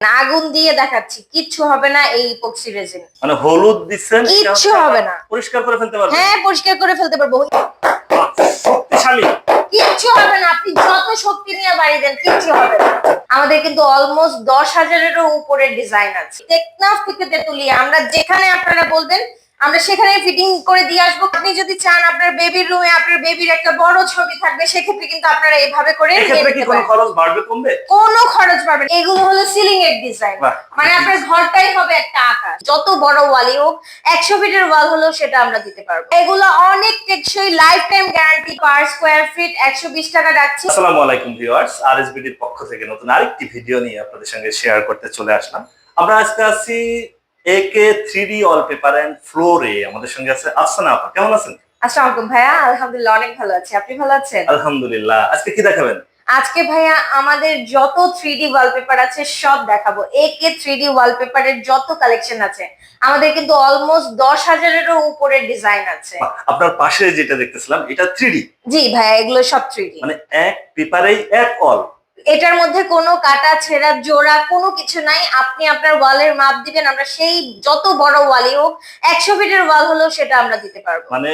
আগুন দিয়ে দেখাচ্ছি। কিচ্ছু হবে না এই ইপক্সি রেজিন মানে হলুদ দিচ্ছেন কিচ্ছু হবে না। পরিষ্কার করে ফেলতে পারব হ্যাঁ পরিষ্কার করে ফেলতে পারব। শক্তিশালী। কিচ্ছু হবে না আপনি যত শক্তি নিয়ে বাড়ি দেন কিচ্ছু হবে না। আমাদের কিন্তু অলমোস্ট দশ হাজারেরও উপরে ডিজাইন আছে। টেকনাফ থেকে তেতুলিয়া আমরা যেখানে আপনারা বলবেন আমরা সেখানে ফিটিং করে দিয়ে আসব। আপনি যদি চান আপনার বেবির রুমে আপনার বেবির একটা বড় ছবি থাকবে সেক্ষেত্রে কিন্তু আপনারা এইভাবে করে কোনো খরচ বাড়বে কমবে? কোনো খরচ পাবেন এগুলো হলো সিলিং এর ডিজাইন মানে আপনার ঘরটাই হবে একটা আকাশ যত বড় ওয়ালই হোক একশো ফিটের ওয়াল হলেও সেটা আমরা দিতে পারব। এগুলো অনেক টেকসই life time guarantee per square feet একশো বিশ টাকা রাখছি আসসালামু আলাইকুম ভিউয়ার্স আরএসবিডির পক্ষ থেকে নতুন আরেকটি ভিডিও নিয়ে আপনাদের সঙ্গে শেয়ার করতে চলে আসলাম। আমরা আজকে আছি একে থ্রি ডি এন্ড ফ্লোরে আমাদের সঙ্গে আছে আফসানা আপা কেমন আছেন? আসসালামু আলাইকুম ভাইয়া আলহামদুলিল্লাহ অনেক ভালো আছি। আপনি ভালো আছেন? আলহামদুলিল্লাহ। আজকে কি দেখাবেন? আজকে ভাইয়া আমাদের যত থ্রি ডি ওয়ালপেপার আছে সব দেখাবো। একে থ্রি ডি ওয়ালপেপারের যত কালেকশন আছে আমাদের কিন্তু অলমোস্ট দশ হাজারেরও উপরে ডিজাইন আছে। আপনার পাশে যেটা দেখতেছিলাম এটা থ্রিডি জি ভাইয়া এগুলো সব থ্রিডি মানে এক পেপারেই এক অল এটার মধ্যে কোনো কাটা ছেঁড়া জোড়া কোনো কিছু নাই। আপনি আপনার ওয়ালের মাপ দিবেন আমরা সেই যত বড় ওয়ালই হোক একশো ফিটের ওয়াল হলেও সেটা আমরা দিতে পারব। মানে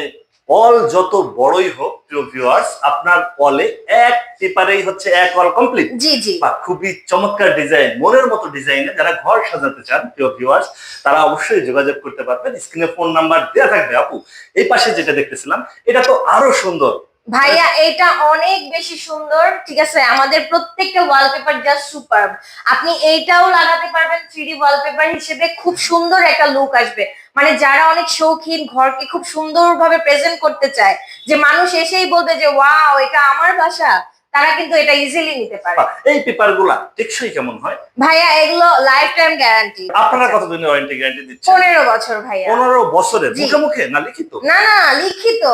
অল যত বড়ই হোক প্রিয় ভিউয়ার্স আপনার অলে এক পেপারেই হচ্ছে এক অল কমপ্লিট জি জি। বা খুবই চমৎকার ডিজাইন মনের মতো ডিজাইনে যারা ঘর সাজাতে চান প্রিয় ভিউয়ার্স তারা অবশ্যই যোগাযোগ করতে পারবেন। স্ক্রিনে ফোন নাম্বার দেওয়া থাকবে আপু। এই পাশে যেটা দেখতেছিলাম এটা তো আরও সুন্দর। ভাইয়া, এটা অনেক বেশি সুন্দর, ঠিক আছে? আমাদের প্রত্যেকটা ওয়ালপেপার জাস্ট সুপার আপনি এইটাও লাগাতে পারবেন থ্রি ডি ওয়ালপেপার হিসেবে খুব সুন্দর একটা লুক আসবে। মানে যারা অনেক শৌখিন, ঘরকে খুব সুন্দরভাবে প্রেজেন্ট করতে চায়, যে মানুষ এসেই বলবে যে, ওয়াও, এটা আমার বাসা। তারা কিন্তু এটা ইজিলি নিতে পারে। এই পেপারগুলা টেকসই কেমন হয়? ভাইয়া এগুলো লাইফ টাইম গ্যারান্টি আপনারা কতদিনের ওয়ারেন্টি গ্যারান্টি দিচ্ছেন? পনেরো বছর ভাইয়া। পনেরো বছরের মুখে মুখে না লিখিত? না না লিখিত।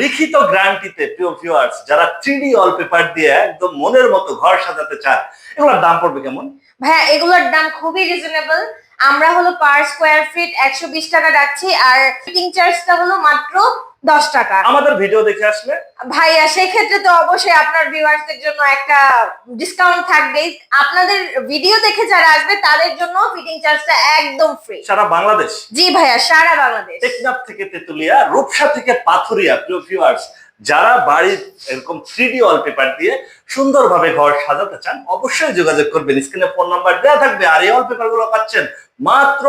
লিখিত গ্যারান্টিতে প্রিয় ভিউয়ার্স যারা থ্রি ডি পেপার দিয়ে একদম মনের মতো ঘর সাজাতে চায় এগুলোর দাম পড়বে কেমন? ভাইয়া এগুলোর দাম খুবই রিজনেবল আমরা হলো পার স্কোয়ার ফিট একশো বিশ টাকা রাখছি আর ফিটিং চার্জটা হলো মাত্র দশ টাকা। আমাদের ভিডিও দেখে আসলে? ভাইয়া সেক্ষেত্রে তো অবশ্যই আপনার ভিউয়ার্সদের জন্য একটা ডিসকাউন্ট থাকবে আপনাদের ভিডিও দেখে যারা আসবে তাদের জন্য ফিটিং চার্জটা একদম ফ্রি সারা বাংলাদেশ? জি ভাইয়া সারা বাংলাদেশ। টেকনাফ থেকে তেতুলিয়া রূপসা থেকে পাথুরিয়া প্রিয় ভিউয়ার্স যারা বাড়ির এরকম থ্রি ডি পেপার দিয়ে সুন্দরভাবে ঘর সাজাতে চান অবশ্যই যোগাযোগ করবেন। স্ক্রিনে ফোন নাম্বার দেওয়া থাকবে আর এই পেপারগুলো পাচ্ছেন মাত্র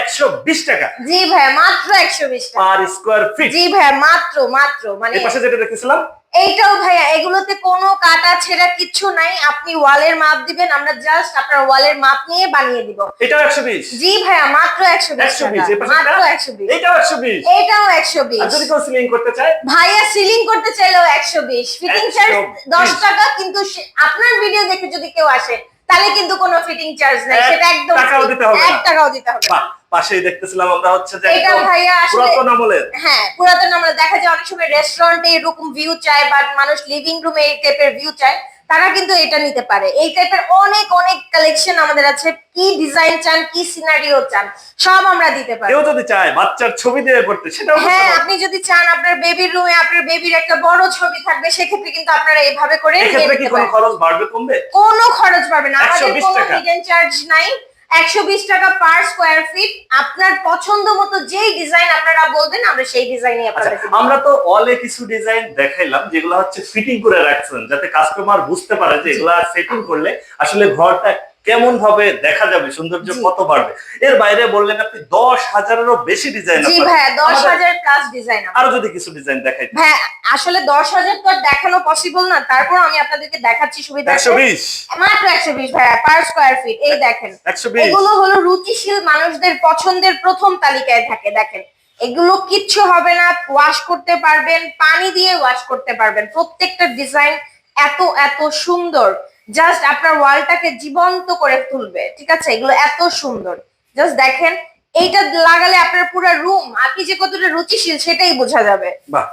একশো বিশ টাকা। জি ভাই মাত্র একশো বিশ টাকা। পার স্কোয়ার ফিট জি ভাই মাত্র মাত্র মানে পাশে যেটা দেখতেছিলাম এইটাও ভাইয়া এগুলোতে কোনো কাটা ছেঁড়া কিছু নাই। আপনি ওয়ালের মাপ দিবেন আমরা জাস্ট আপনার ওয়ালের মাপ নিয়ে বানিয়ে দিব। এটাও একশো বিশ? জি ভাইয়া মাত্র একশো বিশ একশো বিশ এই টাকা পাশে মাত্র একশো বিশ। এটাও একশো বিশ? এইটাও একশো আর যদি কেউ সিলিং করতে চায়? ভাইয়া সিলিং করতে চাইলেও একশো বিশ। ফিটিং চার্জ 120 দশ টাকা কিন্তু আপনার ভিডিও দেখে যদি কেউ আসে তাহলে কিন্তু কোনো ফিটিং চার্জ নাই। সেটা একদম টাকাও দিতে হবে না। এক টাকাও দিতে হবে না। পাশেই দেখতেছিলাম আমরা হচ্ছে যে এটা ভাইয়া আসলে পুরাতন আমলের। হ্যাঁ পুরাতন আমরা দেখা যায় অনেক সময় রেস্টুরেন্টে এরকম ভিউ চায় বা মানুষ লিভিং রুমে এই টাইপের ভিউ চায় তারা কিন্তু এটা নিতে পারে। এই টাইপের অনেক অনেক কালেকশন আমাদের আছে। কি ডিজাইন চান কি সিনারিও চান সব আমরা দিতে পারি কেউ যদি চায় বাচ্চার ছবি দিয়ে করতে সেটাও হ্যাঁ আপনি যদি চান আপনার বেবির রুমে আপনার বেবির একটা বড় ছবি থাকবে সেক্ষেত্রে কিন্তু আপনারা এইভাবে করে এক্ষেত্রে কি কোনো খরচ বাড়বে কমবে? কোনো খরচ পাবে না। আমাদের কোনো। হিডেন চার্জ নাই। একশো বিশ টাকা পার স্কোয়ার ফিট আপনার পছন্দ মতো যেই ডিজাইন আপনারা বলবেন আমরা সেই ডিজাইনই আচ্ছা আপনাদের আমরা তো অলে কিছু ডিজাইন দেখাইলাম যেগুলো হচ্ছে ফিটিং করে রাখছেন যাতে কাস্টমার বুঝতে পারে যে এগুলা সেটিং করলে আসলে ঘরটা কেমন ভাবে দেখা যাবে সৌন্দর্য কত বাড়বে? এর বাইরে বললেন আপনি দশ হাজারেরও বেশি ডিজাইন জি ভাইয়া দশ হাজার প্লাস ডিজাইন আরও যদি কিছু ডিজাইন দেখাই। ভাইয়া আসলে দশ হাজার তো দেখানো পসিবল না তারপর আমি আপনাদেরকে দেখাচ্ছি সুবিধা একশো বিশ। মাত্র একশো বিশ ভাইয়া পার স্কোয়ার ফিট এই দেখেন। একশো বিশ। এগুলো হলো রুচিশীল মানুষদের পছন্দের প্রথম তালিকায় থাকে দেখেন। এগুলো কিচ্ছু হবে না ওয়াশ করতে পারবেন পানি দিয়ে ওয়াশ করতে পারবেন। প্রত্যেকটা ডিজাইন এত এত সুন্দর। জাস্ট আপনার ওয়ালটাকে জীবন্ত করে তুলবে ঠিক আছে? এগুলো এত সুন্দর। জাস্ট দেখেন এইটা লাগালে আপনার পুরো রুম আপনি যে কতটা রুচিশীল সেটাই বোঝা যাবে। বাহ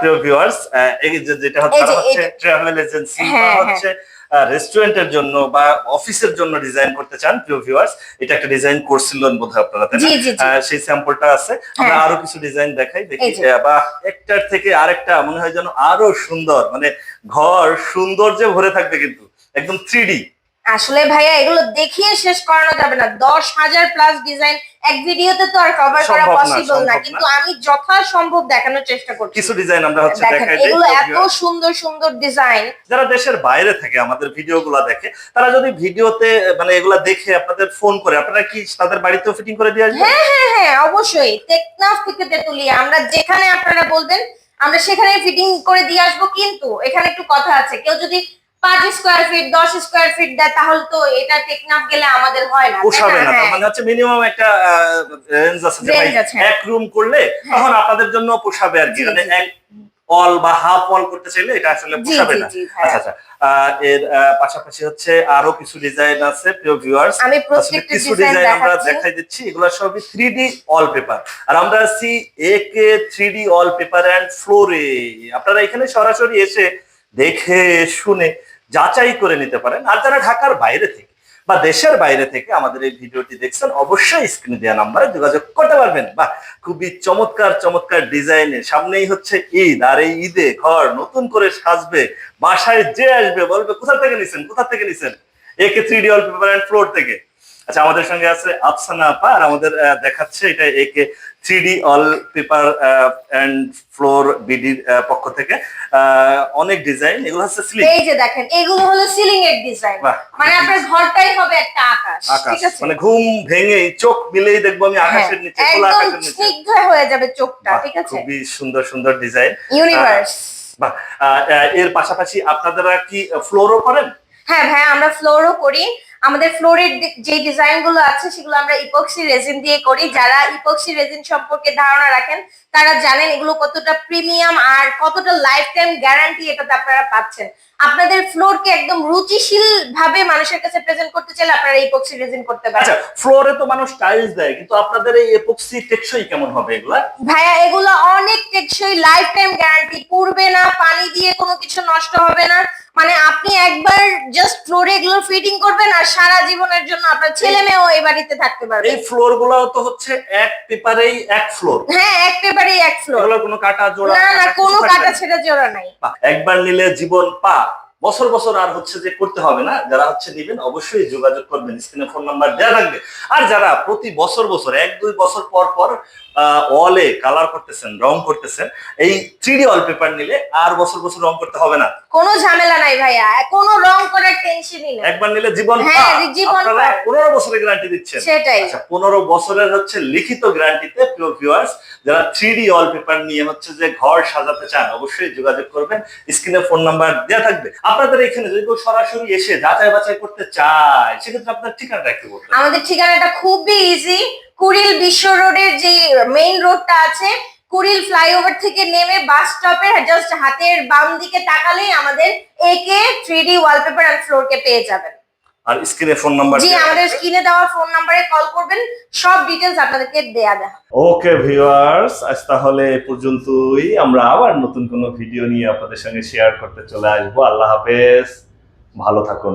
প্রিয় ভিউয়ার্স যেটা হচ্ছে এই যে, তারা হচ্ছে ট্রাভেল এজেন্সি হ্যাঁ, হচ্ছে রেস্টুরেন্টের জন্য বা অফিসের জন্য ডিজাইন করতে চান প্রিয় ভিউয়ার্স এটা একটা ডিজাইন করছিলেন বোধহয় আপনারা সেই স্যাম্পলটা আছে। আমরা হ্যাঁ। আরও কিছু ডিজাইন দেখাই দেখি বা একটার থেকে আরেকটা মনে হয় যেন আরও সুন্দর মানে ঘর সৌন্দর্যে ভরে থাকবে কিন্তু। একদম থ্রি আসলে ভাইয়া এগুলো দেখিয়ে শেষ করানো যাবে না। দশ হাজার প্লাস ডিজাইন এক ভিডিওতে তো আর কভার করা পসিবল না কিন্তু আমি যথাসম্ভব দেখানোর চেষ্টা করছি। কিছু ডিজাইন আমরা হচ্ছে দেখাই দিই। এগুলো এত সুন্দর সুন্দর ডিজাইন যারা দেশের বাইরে থেকে আমাদের ভিডিওগুলো দেখে তারা যদি ভিডিওতে মানে এগুলো দেখে আপনাদের ফোন করে আপনারা কি তাদের বাড়িতেও ফিটিং করে দিয়ে আসবেন? হ্যাঁ হ্যাঁ হ্যাঁ অবশ্যই। টেকনাফ থেকে তেতুলিয়া। আমরা যেখানে আপনারা বলবেন আমরা সেখানে ফিটিং করে দিয়ে আসব। কিন্তু এখানে একটু কথা আছে। কেউ যদি পাঁচ স্কোয়ার ফিট দশ স্কোয়ার ফিট দেয় তাহলে তো এটা টেকনাফ গেলে আমাদের হয় না পোষাবে না হ্যাঁ। মানে হচ্ছে মিনিমাম একটা রেঞ্জ আছে এক রুম করলে তখন আপনাদের জন্য পোষাবে আর কি মানে এক অল বা হাফ অল করতে চাইলে এটা আসলে পোষাবে না। আচ্ছা আচ্ছা। এর পাশাপাশি হচ্ছে আরও কিছু ডিজাইন আছে প্রিয় ভিউয়ার্স আমি প্রত্যেকটা কিছু ডিজাইন আমরা দেখাই দিচ্ছি এগুলো সবই থ্রি ডি অল পেপার আর আমরা আছি A K three D wallpaper and ফ্লোরে আপনারা এখানে সরাসরি এসে দেখে শুনে যাচাই করে নিতে পারেন। আর যারা ঢাকার বাইরে থেকে বা দেশের বাইরে থেকে আমাদের এই ভিডিওটি দেখছেন, অবশ্যই স্ক্রিনে দেওয়া নাম্বারে যোগাযোগ করতে পারবেন। বা খুবই চমৎকার চমৎকার ডিজাইনে সামনেই হচ্ছে ঈদ, আর এই ঈদে ঘর নতুন করে সাজবে, বাসায় যে আসবে, বলবে, কোথা থেকে নিছেন? কোথা থেকে নিছেন? A K three D wallpaper and floor থেকে। আচ্ছা আমাদের সঙ্গে আছে আফসানা আপা আর আমাদের দেখাচ্ছে এটা A K three D wallpaper and floor বিডির পক্ষ থেকে। অনেক ডিজাইন এগুলো হচ্ছে স্লিপ এই যে দেখেন এগুলো হলো সিলিং এর ডিজাইন মানে আপনার ঘরটাই হবে একটা আকাশ আকাশ মানে ঘুম ভেঙে চোখ মিলেই দেখব আমি হ্যাঁ, আকাশের নিচে খোলা একদম আকাশের নিচে। স্নিগ্ধ হয়ে যাবে চোখটা ঠিক আছে? খুবই সুন্দর সুন্দর ডিজাইন। ইউনিভার্স বাহ এর পাশাপাশি আপনারা কি ফ্লোরও করেন? হ্যাঁ ভাই আমরা ফ্লোরও করি। আমাদের ফ্লোরের যে ডিজাইনগুলো আছে সেগুলো আমরা ইপক্সি রেজিন দিয়ে করি। যারা ইপক্সি রেজিন সম্পর্কে ধারণা রাখেন তারা জানেন এগুলো কতটা প্রিমিয়াম আর কতটা লাইফ টাইম গ্যারান্টি এটাতে আপনারা পাচ্ছেন। আপনাদের ফ্লোরকে একদম রুচিশীল ভাবে মানুষের কাছে প্রেজেন্ট করতে চাইলে আপনারা ইপক্সি রেজিন করতে পারেন। আচ্ছা ফ্লোরে তো মানুষ টাইলস দেয় কিন্তু আপনাদের এই এপক্সি টেকসই কেমন হবে এগুলা? ভাইয়া এগুলো অনেক টেকসই লাইফ টাইম গ্যারান্টি পুড়বে না পানি দিয়ে কোনো কিছু নষ্ট হবে না। মানে আপনি একবার জাস্ট ফ্লোর এগুলো ফিটিং করবেন আর সারা জীবনের জন্য আপনার ছেলে মেয়েও এই বাড়িতে থাকতে পারবে। এই ফ্লোরগুলো তো হচ্ছে এক পেপারেই এক ফ্লোর হ্যাঁ এক পেপারেই এক ফ্লোর এগুলো কোনো কাটা জোড়া না না কোনো কাটা। ছেড়ে জোড়া নাই। একবার নিলে জীবন পা। বছর বছর আর হচ্ছে যে করতে হবে না। যারা হচ্ছে নিবেন অবশ্যই যোগাযোগ করবেন। স্ক্রিনে ফোন নাম্বার দেওয়া থাকবে। আর যারা প্রতি বছর বছর এক দুই বছর পর পর ওয়ালে কালার করতেছেন রং করতেছেন এই থ্রি ডি পেপার নিলে আর বছর বছর রং করতে হবে না। কোনো ঝামেলা নাই ভাইয়া। কোনো রং করার টেনশনই নেই। একবার নিলে জীবন হ্যাঁ, আপনারা পনেরো বছরের গ্যারান্টি দিচ্ছেন। সেটাই। আচ্ছা পনেরো বছরের হচ্ছে লিখিত গ্যারান্টিতে প্রিয় ভিউয়ার্স যারা থ্রি ডি পেপার নিয়ে হচ্ছে যে ঘর সাজাতে চান অবশ্যই যোগাযোগ করবেন। স্ক্রিনে ফোন নাম্বার দেওয়া থাকবে। আপনাদের এখানে যদি কেউ সরাসরি এসে যাচাই বাছাই করতে চায়, সেক্ষেত্রে আপনার ঠিকানাটা একটু বলতে আমাদের ঠিকানাটা খুবই ইজি কুড়িল বিশ্ব রোডের যে মেইন রোডটা আছে, কুড়িল ফ্লাইওভার থেকে নেমে বাস স্টপের জাস্ট হাতের বাম দিকে তাকালেই আমাদের A K three D wallpaper and floor কে পেয়ে যাবেন। আর স্ক্রিনে ফোন নাম্বার জি আমাদের স্ক্রিনে দেওয়া ফোন নাম্বারে কল করবেন সব ডিটেইলস আপনাদেরকে দেয়া দেয় ওকে ভিউয়ার্স আজ তাহলে এই পর্যন্তই। আমরা আবার নতুন কোনো ভিডিও নিয়ে আপনাদের সঙ্গে শেয়ার করতে চলে আসব। আল্লাহ হাফেজ। ভালো থাকুন।